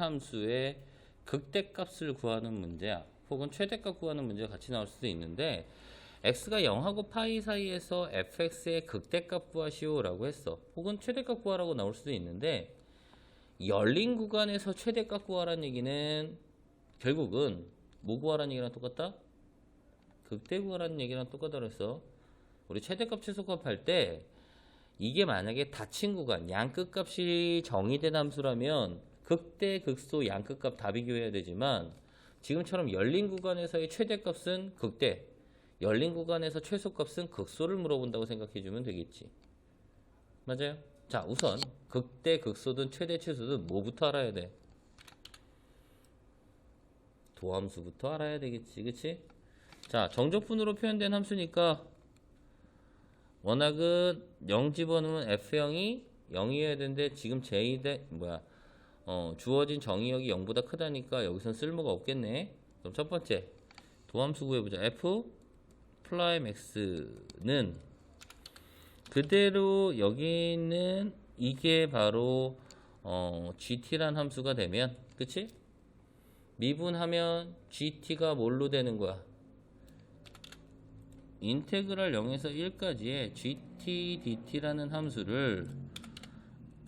함수의 극대값을 구하는 문제야. 혹은 최대값 구하는 문제가 같이 나올 수도 있는데 x가 0하고 파이 사이에서 fx의 극대값 구하시오라고 했어. 혹은 최대값 구하라고 나올 수도 있는데 열린 구간에서 최대값 구하라는 얘기는 결국은 뭐 구하라는 얘기랑 똑같다? 극대 구하라는 얘기랑 똑같다 그랬어. 우리 최대값 최소값 할 때 이게 만약에 닫힌 구간 양끝값이 정의된 함수라면 극대 극소 양끝값 다 비교해야 되지만 지금처럼 열린 구간에서의 최대값은 극대 열린 구간에서 최소값은 극소를 물어본다고 생각해 주면 되겠지 맞아요? 자 우선 극대 극소든 최대 최소든 뭐부터 알아야 돼? 도함수부터 알아야 되겠지 그치? 자 정적분으로 표현된 함수니까 워낙은 0 집어넣으면 F0이 0이어야 되는데 지금 J대 뭐야 어, 주어진 정의역이 0보다 크다니까 여기선 쓸모가 없겠네 그럼 첫 번째 도함수 구해보자 F 프라임 X는 그대로 여기 있는 이게 바로 어, GT란 함수가 되면 그치? 미분하면 GT가 뭘로 되는 거야? 인테그랄 0에서 1까지의 gt dt라는 함수를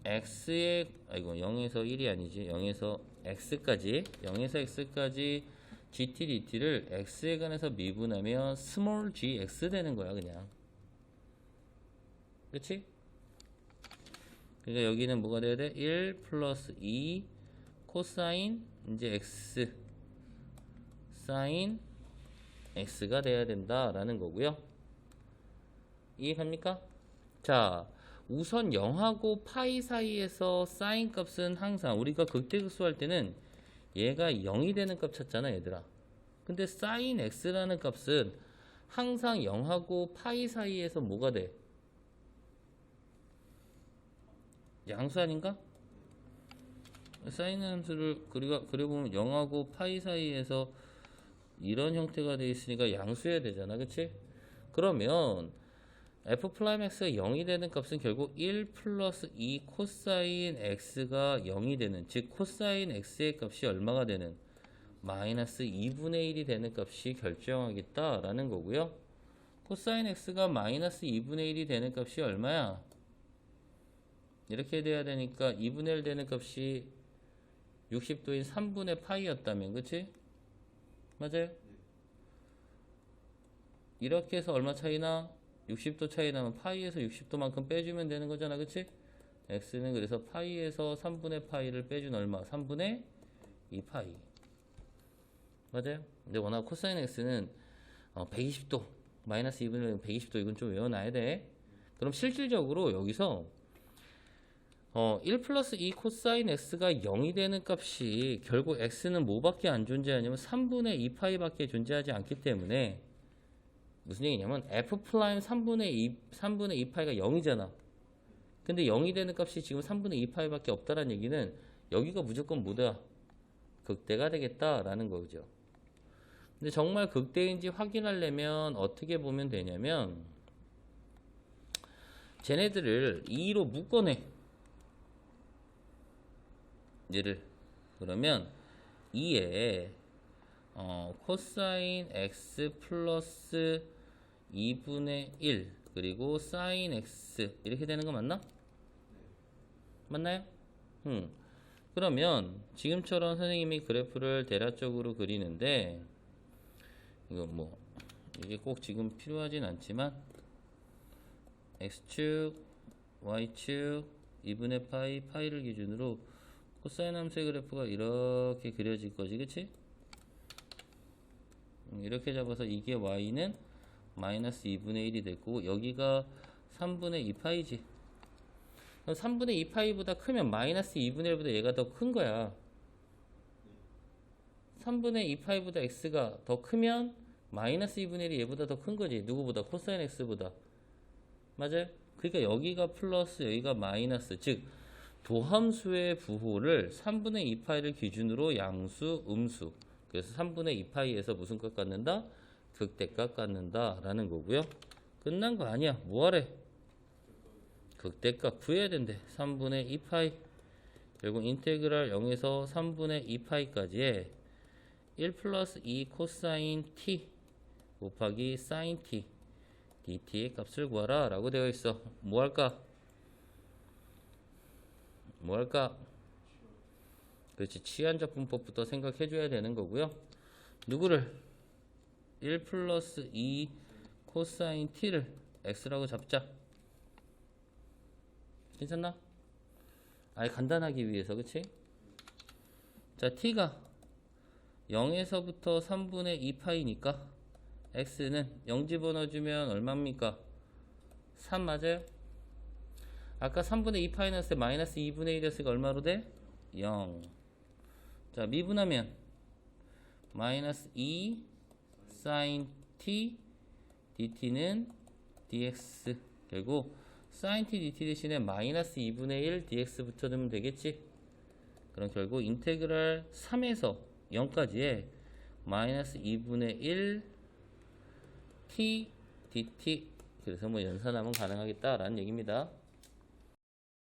x의 아이고 0에서 1이 아니지 0에서 x까지 0에서 x까지 gt dt를 x에 관해서 미분하면 small gx 되는 거야 그냥 그치? 그러니까 여기는 뭐가 돼야 돼? 1 플러스 2 코사인 이제 x 사인 x가 돼야 된다라는 거고요. 이해갑니까? 자, 우선 0하고 파이 사이에서 사인 값은 항상 우리가 극대극소 할 때는 얘가 0이 되는 값 찾잖아, 얘들아. 근데 사인 x라는 값은 항상 0하고 파이 사이에서 뭐가 돼? 양수 아닌가? 사인 함수를 그려, 그려보면 0하고 파이 사이에서 이런 형태가 되어 있으니까 양수해야 되잖아 그치? 그러면 f x가 0이 되는 값은 결국 1 플러스 2 코사인 x가 0이 되는 즉 코사인 x의 값이 얼마가 되는 마이너스 2분의 1이 되는 값이 결정하겠다 라는 거고요 코사인 x가 마이너스 2분의 1이 되는 값이 얼마야? 이렇게 돼야 되니까 2분의 1 되는 값이 60도인 3분의 파이였다면 그치? 맞아요? 이렇게 해서 얼마 차이나? 60도 차이 나면 파이에서 60도만큼 빼주면 되는 거잖아 그치? x는 그래서 파이에서 3분의 파이를 빼준 얼마? 3분의 2파이 맞아요? 근데 워낙 코사인 x는 어, 120도 마이너스 2분의 120도 이건 좀 외워놔야 돼 그럼 실질적으로 여기서 어, 1 플러스 2 코사인 x가 0이 되는 값이 결국 x는 뭐밖에 안 존재하냐면 3분의 2파이밖에 존재하지 않기 때문에 무슨 얘기냐면 f 프라임 3분의 2 3분의 2 파이가 0이잖아. 근데 0이 되는 값이 지금 3분의 2 파이밖에 없다는 얘기는 여기가 무조건 뭐다? 극대가 되겠다라는 거죠. 근데 정말 극대인지 확인하려면 어떻게 보면 되냐면 쟤네들을 2로 묶어내. 얘를 그러면 2에 어, 코사인 x 플러스 2분의 1 그리고 사인 x 이렇게 되는 거 맞나? 맞나요? 음. 그러면 지금처럼 선생님이 그래프를 대략적으로 그리는데 이거 뭐 이게 꼭 지금 필요하진 않지만 x축 y축 2분의 파이 파이를 기준으로 코사인 함수의 그래프가 이렇게 그려질 거지 그치? 음, 이렇게 잡아서 이게 y는 마이너스 2분의 1이 됐고 여기가 3분의 2파이지. 그럼 3분의 2파이보다 크면 마이너스 2분의 1보다 얘가 더 큰 거야. 3분의 2파이보다 x가 더 크면 마이너스 2분의 1이 얘보다 더 큰 거지. 누구보다? 코사인 x보다. 맞아요? 그러니까 여기가 플러스 여기가 마이너스. 즉 도함수의 부호를 3분의 2파이를 기준으로 양수, 음수. 그래서 3분의 2파이에서 무슨 값 갖는다? 극대값 갖는다 라는 거고요. 끝난 거 아니야. 뭐하래? 극대값 구해야 된대. 3분의 2파이. 결국 인테그랄 0에서 3분의 2파이까지의 1 플러스 2 코사인 t 곱하기 사인 t dt의 값을 구하라 라고 되어 있어. 뭐 할까? 뭐 할까? 그렇지. 치환적분법부터 생각해 줘야 되는 거고요. 누구를 1 플러스 2 코사인 t를 x라고 잡자 괜찮나? 아예 간단하기 위해서 그치? 자 t가 0에서부터 3분의 2파이니까 x는 0 집어넣어주면 얼마입니까? 3 맞아요? 아까 3분의 2파이 넣었을 때 마이너스 2분의 1이었으니까 얼마로 돼? 0. 자 미분하면 마이너스 2 사인 t dt는 dx 결국 사인 t dt 대신에 마이너스 2분의 1 dx 붙여두면 되겠지? 그럼 결국 인테그랄 3에서 0까지의 마이너스 2분의 1 t dt 그래서 뭐 연산하면 가능하겠다라는 얘기입니다.